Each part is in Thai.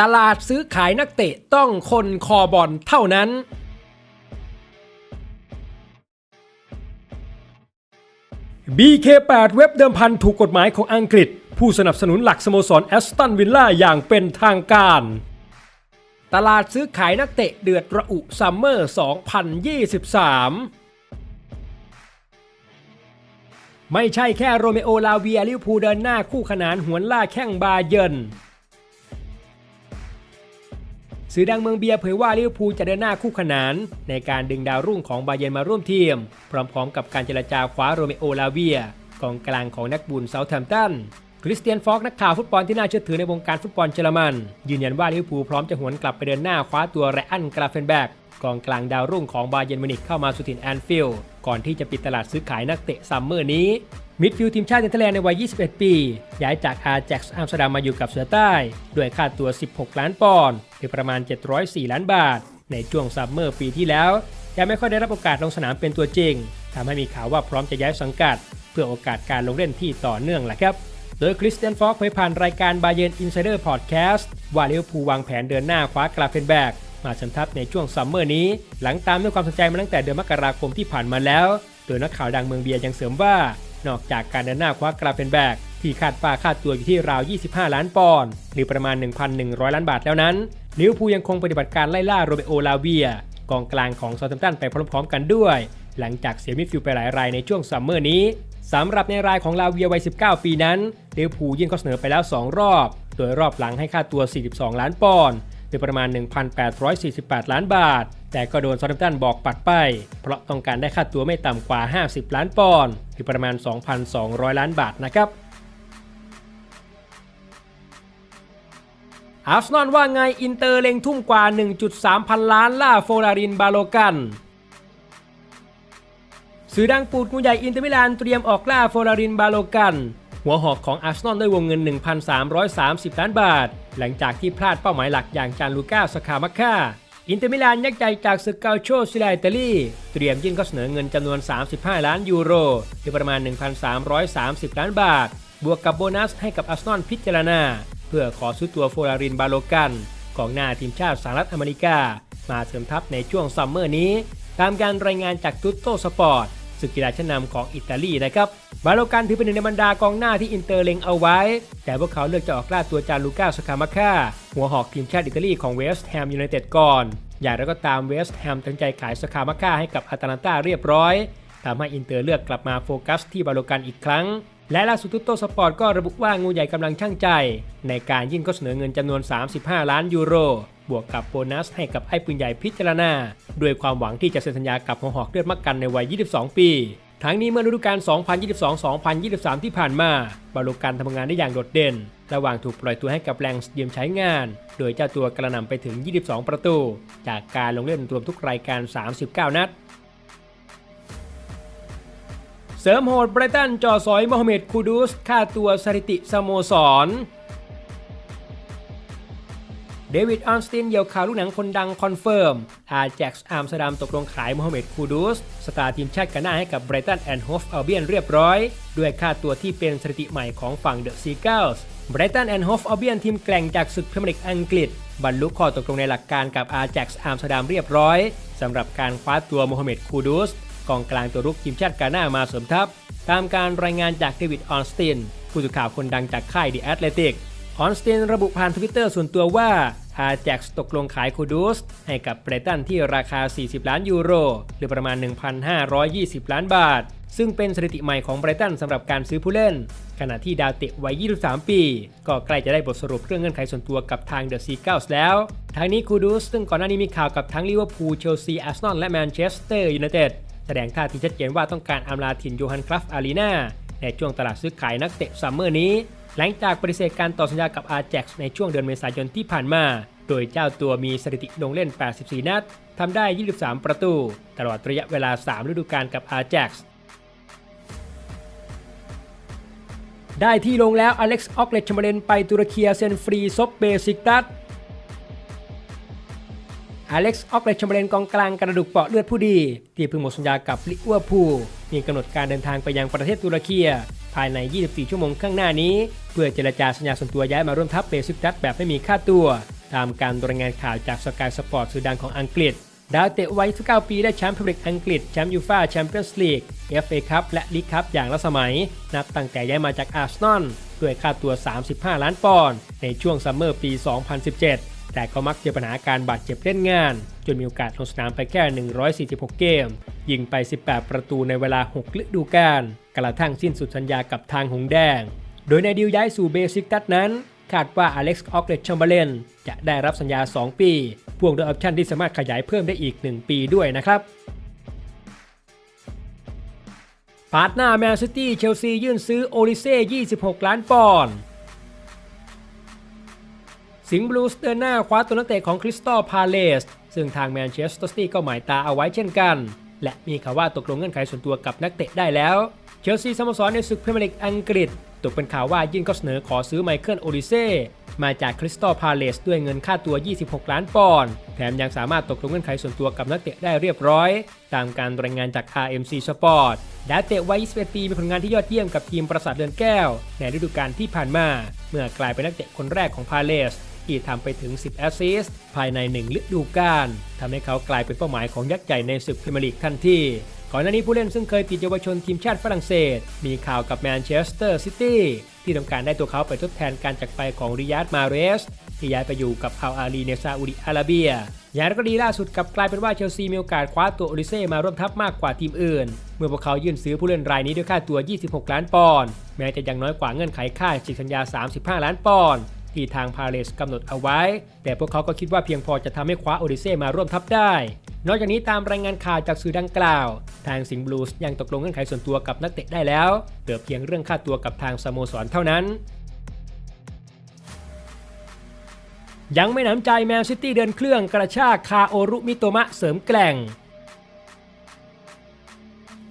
ตลาดซื้อขายนักเตะต้องคนคอบอลเท่านั้น BK8 เว็บเดิมพันถูกกฎหมายของอังกฤษ ผู้สนับสนุนหลักสโมสรแอสตันวิลล่าอย่างเป็นทางการ ตลาดซื้อขายนักเตะเดือดระอุซัมเมอร์ 2023 ไม่ใช่แค่โรเมโอลาเวียลิวพูเดินหน้าคู่ขนานหวนล่าแข้งบาเยิน สื่อดังเมืองเบียร์เผยว่าลิเวอร์พูลจะเดินหน้าคู่ขนาน ในการดึงดาวรุ่งของบาเยนมาร่วมทีม พร้อมๆ กับการเจรจาคว้าโรเมโอลาเวียกองกลางของนักบุญเซาท์แฮมป์ตันคริสเตียนฟอกนักข่าวฟุตบอลที่น่าเชื่อถือในวงการฟุตบอลเยอรมัน ยืนยันว่าลิเวอร์พูลพร้อมจะหวนกลับไปเดินหน้าคว้าตัวไรอันกราเฟนแบกกองกลางดาวรุ่งของบาเยนมิวนิกเข้ามาสู่ถิ่นแอนฟิลด์ก่อนที่จะปิดตลาดซื้อขายนักเตะซัมเมอร์นี้ มิดฟิลด์ทีมชาติเนเธอร์แลนด์ในวัย 21 ปี ย้ายจากอาแจ็กซ์อัมสเตอร์ดัมมาอยู่กับเสือใต้ ด้วยค่าตัว 16 ล้านปอนด์หรือประมาณ 704 ล้านบาท ในช่วงซัมเมอร์ปีที่แล้ว ยังไม่ค่อยได้รับโอกาสลงสนามเป็นตัวจริงทำให้มีข่าวว่าพร้อมจะย้ายสังกัด เพื่อโอกาสการลงเล่นที่ต่อเนื่องแหละครับ โดยคริสเตียนฟอกเผยผ่านรายการบาเยนอินไซเดอร์พอดแคสต์ว่าลิเวอร์พูลวางแผนเดินหน้าคว้ากราเฟนแบกมาสริมทัพในช่วงซัมเมอร์นี้ หลังตามด้วยความสนใจมาตั้งแต่เดือนมกราคมที่ผ่านมาแล้ว โดยนักข่าวดังเมืองเบียร์ยังเสริมว่า นอกจากการเดินหน้าคว้ากราเฟนแบก ที่คาดว่าค่าตัวอยู่ที่ราว 25 ล้านปอนด์หรือประมาณ 1,100 ล้านบาทแล้วนั้นลิเวอร์พูลยังคงปฏิบัติการไล่ล่าโรเบโอลาเวียกองกลางของซา u t ์แ m มตันไปพร้อมๆกันด้วย หลังจากเสียมิดฟิลด์ไปหลายรายในช่วงซัมเมอร์นี้สำหรับในรายของลาเวียวัย 19 ปีนั้นลิเวอร์พูลยื่นข้อเสนอไปแล้ว 2 รอบ โดยรอบหลังให้ค่าตัว 42 ล้านปอนด์ หรือประมาณ 1,848 ล้านบาท แต่ก็โดนซา u t ์แ m มตันบอกปัดไป เพราะต้องการได้ค่าตัวไม่ต่ำกว่า 50 ล้านปอนด์หรือประมาณ 2,200 ล้านบาทนะครับอาร์เซนอลว่าไงอินเตอร์เล็งทุ่มกว่า 1.3 พันล้านล่าโฟลารินบาโลกันสื่อดังปูดงูใหญ่อินเตอร์มิลานเตรียมออกล่าโฟลารินบาโลกัน หัวหอกของอาร์เซนอลด้วยวงเงิน 1,330 ล้านบาท หลังจากที่พลาดเป้าหมายหลักอย่างจานลูก้าสคามาค่าอินเตอร์มิลานยักษ์ใหญ่จากศึกเกาโชซิลาอิตาลีเตรียมยื่นข้อเสนอเงินจำนวน 35 ล้านยูโรหรือประมาณ 1,330 ล้านบาท บวกกับโบนัสให้กับอาร์เซนอลพิจารณา เพื่อขอซื้อตัวโฟลารินบาโลกันกองหน้าทีมชาติสหรัฐอเมริกา มาเสริมทัพในช่วงซัมเมอร์นี้ ตามการรายงานจากตุตโตสปอร์ตศึกกีฬาชั้นนำของอิตาลีนะครับ บาโลกันถือเป็นหนึ่งในบรรดากองหน้าที่อินเตอร์เล็งเอาไว้ แต่พวกเขาเลือกจะออกล่าตัวจาลูก้าสคามาค่าหัวหอกทีมชาติอิตาลีของเวสต์แฮมยูไนเต็ดก่อน อย่างไรก็ตามเวสต์แฮมตัดใจขายสคามาค่าให้กับอาตาลันตาเรียบร้อยทำให้อินเตอร์เลือกกลับมาโฟกัสที่บาโลกันอีกครั้ง และล่าสุดตุตโตสปอร์ตก็ระบุว่างูใหญ่กำลังช่างใจ ในการยื่นข้อเสนอเงินจำนวน 35 ล้านยูโร บวกกับโบนัสให้กับไอ้ปืนใหญ่พิจารณา ด้วยความหวังที่จะเซ็นสัญญากับหัวหอกเลือดมักกันในวัย 22 ปี ทั้งนี้เมื่อฤดูกาล 2022-2023 ที่ผ่านมาบาโลกันทำงานได้อย่างโดดเด่น ระหว่างถูกปล่อยตัวให้กับแรงส์ยืมใช้งาน โดยเจ้าตัวกระหน่ำไปถึง 22 ประตู จากการลงเล่นรวมทุกรายการ 39 นัด เสริมโหดไบรตันจ่อสอยโมฮัมเหม็ดคูดูสค่าตัวสถิติสโมสร เดวิด ออนสตินเหยี่ยวข่าวลูกหนังคนดังคอนเฟิร์ม อาแจ็กซ์อาร์มสเตอร์ดัมตกลงขายโมฮัมเหม็ด คูดูส สตาร์ทีมชาติกานาให้กับไบรตันแอนด์โฮฟอัลเบียนเรียบร้อย ด้วยค่าตัวที่เป็นสถิติใหม่ของฝั่งเดอะซีเกิลส์ไบรตันแอนด์โฮฟอัลเบียนทีมแกร่งจากศึกพรีเมียร์ลีกอังกฤษ บรรลุข้อตกลงในหลักการกับอาแจ็กซ์อาร์มสเตอร์ดัมเรียบร้อยสำหรับการคว้าตัวโมฮัมเหม็ด คูดูสกองกลางตัวรุกทีมชาติกานามาเสริมทัพ ตามการรายงานจากเดวิด ออนสติน ผู้สื่อข่าวคนดังจากค่ายดีแอตเลติก ออนสตินระบุผ่านทวิตเตอร์ส่วนตัวว่าอาแจ็กตกลงขายคูดูสให้กับเบรตันที่ราคา 40 ล้านยูโร หรือประมาณ 1,520 ล้านบาท ซึ่งเป็นสถิติใหม่ของไบรตันสำหรับการซื้อผู้เล่น ขณะที่ดาวเตะวัย 23 ปี ก็ใกล้จะได้บทสรุปเรื่องเงื่อนไขส่วนตัวกับทางเดอะซีเกิลส์แล้ว ทางนี้คูดูสซึ่งก่อนหน้านี้มีข่าวกับทั้งลิเวอร์พูลเชลซีอาร์เซนอลและแมนเชสเตอร์ยูไนเต็ดแสดงท่าทีชัดเจนว่าต้องการอำลาถิ่นโยฮันคลัฟอารีนาในช่วงตลาดซื้อขายนักเตะซัมเมอร์นี้ หลังจากปฏิเสธการต่อสัญญากับอาแจ็ในช่วงเดือนเมษายนที่ผ่านมา โดยเจ้าตัวมีสถิติลงเล่น 84 นัดทำได้ 23 ประตู ตลอดระยะเวลา 3 ฤดูกาลกับอาแจ็ได้ที่ลงแล้วอเล็กซ์ออกเลชชมาเลนไปตุรกีเซนฟรีซบเบซิกตัส อเล็กซ์ออกเลชมเบรนกองกลางกระดูกเปาะเลือดผู้ดี ที่เพิ่งหมดสัญญากับลิเวอร์พูลมีกำหนดการเดินทางไปยังประเทศตุรกีภายใน 24 ชั่วโมงข้างหน้านี้ เพื่อเจรจาสัญญาส่วนตัวย้ายมาร่วมทัพเบซิกตัสแบบไม่มีค่าตัว ตามการรายงานข่าวจากสกายสปอร์ตสื่อดังของอังกฤษ ดาวเตะวัย19ปีได้แชมป์พรีเมียร์ลีกอังกฤษ แชมป์ยูฟ่าแชมเปี้ยนส์ลีก FA คัพและลีกคัพอย่างละสมัย นับตั้งแต่ย้ายมาจากอาร์เซนอลด้วยค่าตัว 35 ล้านปอนด์ในช่วงซัมเมอร์ปี 2017 แต่ก็มักเจอปัญหาการบาดเจ็บเล่นงาน จนมีโอกาสลงสนามไปแค่ 146 เกม ยิงไป 18 ประตูในเวลา 6 ฤดูกาลกระทั่งสิ้นสุดสัญญากับทางหงแดง โดยในดีลย้ายสู่เบซิกตัสนั้น คาดว่าอเล็กซ์ออกเลตชัมเบเลนจะได้รับสัญญา 2 ปีพ่วงด้วยออปชั่นที่สามารถขยายเพิ่มได้อีก 1 ปีด้วยนะครับปาดหน้าแมนซิตี้เชลซียื่นซื้อโอลิเซ่ 26 ล้านปอนด์ สิงห์บลูสเดินหน้าคว้าตัวนักเตะของคริสตัลพาเลสซึ่งทางแมนเชสเตอร์ซิตี้ก็หมายตาเอาไว้เช่นกัน และมีข่าวว่าตกลงเงื่อนไขส่วนตัวกับนักเตะได้แล้ว เชลซีสโมสรในศึกพรีเมียร์ลีกอังกฤษตกเป็นข่าวว่ายื่นข้อเสนอขอซื้อไมเคิลโอลิเซ่มาจากคริสตัลพาเลสด้วยเงินค่าตัว 26 ล้านปอนด์แถมยังสามารถตกลงเงื่อนไขส่วนตัวกับนักเตะได้เรียบร้อย ตามการรายงานจาก RMC Sport ดาเตะวัย21ปีมีผลงานที่ยอดเยี่ยมกับทีมประสาทเรือนแก้ว ในฤดูกาลที่ผ่านมา เมื่อกลายเป็นนักเตะคนแรกของพาเลส ที่ทำไปถึง 10 แอสซิสต์ภายใน 1 ฤดูกาลทำให้เขากลายเป็นเป้าหมายของยักษ์ใหญ่ในศึกพรีเมียร์ลีกทันทีก่อนหน้านี้ผู้เล่นซึ่งเคยติดเยาวชนทีมชาติฝรั่งเศส มีข่าวกับแมนเชสเตอร์ซิตี้ที่ต้องการได้ตัวเขาไปทดแทนการจากไปของริยาดมาเรส ที่ย้ายไปอยู่กับอัลอาลีในซาอุดิอาระเบียอย่างไรก็ดีล่าสุดกับกลายเป็นว่าเชลซีมีโอกาสคว้าตัวโอลิเซ่มาร่วมทัพมากกว่าทีมอื่น เมื่อพวกเขายื่นซื้อผู้เล่นรายนี้ด้วยค่าตัว 26 ล้านปอนด์แม้จะยังน้อยกว่าเงื่อนไขค่าฉีกสัญญา 35 ล้านปอนด์ ที่ทางพาเลสกำหนดเอาไว้ แต่พวกเขาก็คิดว่าเพียงพอจะทำให้คว้าโอดิเซ่มาร่วมทัพได้ นอกจากนี้ตามรายงานข่าวจากสื่อดังกล่าว ทางสิงห์บลูส์ยังตกลงเงื่อนไขส่วนตัวกับนักเตะได้แล้วเหลือเพียงเรื่องค่าตัวกับทางสโมสรเท่านั้นยังไม่หนำใจแมนซิตี้เดินเครื่องกระชากคาโอรุมิโตมะเสริมแกล่ง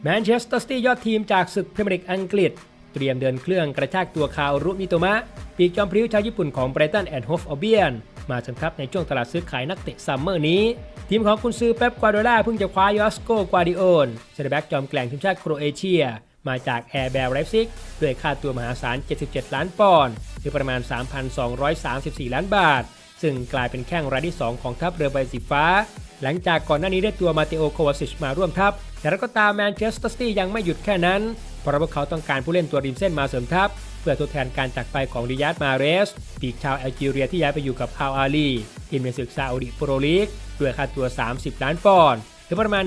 แมนเชสเตอร์ซิตี้ยอดทีมจากศึกพรีเมียร์ลีกอังกฤษ เตรียมเดินเครื่องกระชากตัวคาโอรุมิโตมะ ปีกจอมพริ้วชาวญี่ปุ่นของไบรตันแอนด์โฮฟอเบียนมาสัมทับในช่วงตลาดซื้อขายนักเตะซัมเมอร์นี้ ทีมของคุณซื้อเป๊ปกวาโดล่าเพิ่งจะคว้ายอสโกกวาดิโอนเซนเตอร์แบ็กจอมแกล่งทีมชาติโครเอเชีย มาจากแอร์แบร์ไรซิกด้วยค่าตัวมหาศาล 77 ล้านปอนด์หรือประมาณ 3,234 ล้านบาท ซึ่งกลายเป็นแข้งรายที่ 2 ของทัพเรือใบสีฟ้า หลังจากก่อนหน้านี้ได้ตัวมาเตโอโควาซิชมาร่วมทัพแต่แก็ตามแมนเชสเตอร์ซิตี้ยังไม่หยุดแค่นั้นเพราะพวกเขาต้องการผู้เล่นตัวริมเส้นมาเสริมทัพ เพื่อทดแทนการจากไปของริยาดมาเรสปีกชาวแอลจีเรียที่ย้ายไปอยู่กับอัลอาลีทีมในศึกซาอุดิโปรลีกด้วยค่าตัว 30 ล้านปอนด์หรือประมาณ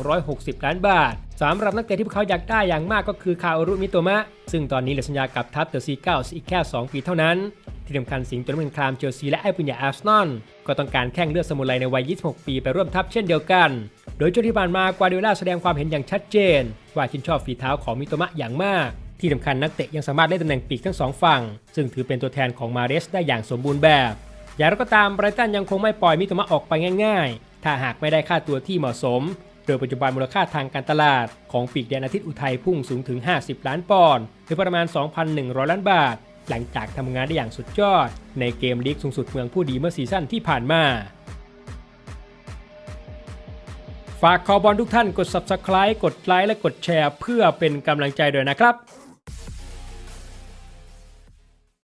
1,260 ล้านบาทสำหรับนักเตะที่พวกเขาอยากได้อย่างมากก็คือคาโอรุมิโตมะ ซึ่งตอนนี้เหลือสัญญากับทัพเดอะซีเก้าอีกแค่ 2 ปีเท่านั้น ที่สำคัญสิงห์ตัวน้ำเงินคลามเชลซีและไอ้ปุญญาอาร์เซนอลก็ต้องการแข้งเลือดสมุไรในวัย 26 ปีไปร่วมทัพเช่นเดียวกัน โดยช่วงที่ผ่านมากวาเดโอล่าแสดงความเห็นอย่างชัดเจน ว่าชื่นชอบฝีเท้าของมิโตมะอย่างมาก ที่สำคัญนักเตะยังสามารถเล่นตำแหน่งปีกทั้งสองฝั่ง ซึ่งถือเป็นตัวแทนของมาเรสได้อย่างสมบูรณ์แบบ อย่างไรก็ตามไบรตันยังคงไม่ปล่อยมิโตมะออกไปง่ายๆ ถ้าหากไม่ได้ค่าตัวที่เหมาะสม โดยปัจจุบันมูลค่าทางการตลาด ของปีกแดนอาทิตย์อุทัยพุ่งสูงถึง 50 ล้านปอนด์หรือประมาณ 2,100 ล้านบาท หลังจากทำงานได้อย่างสุดยอด ในเกมลีกสูงสุดเมืองผู้ดีเมื่อซีซั่นที่ผ่านมาฝากคอบอลทุกท่านกด Subscribe กดไลค์และกดแชร์ เพื่อเป็นกำลังใจด้วยนะครับ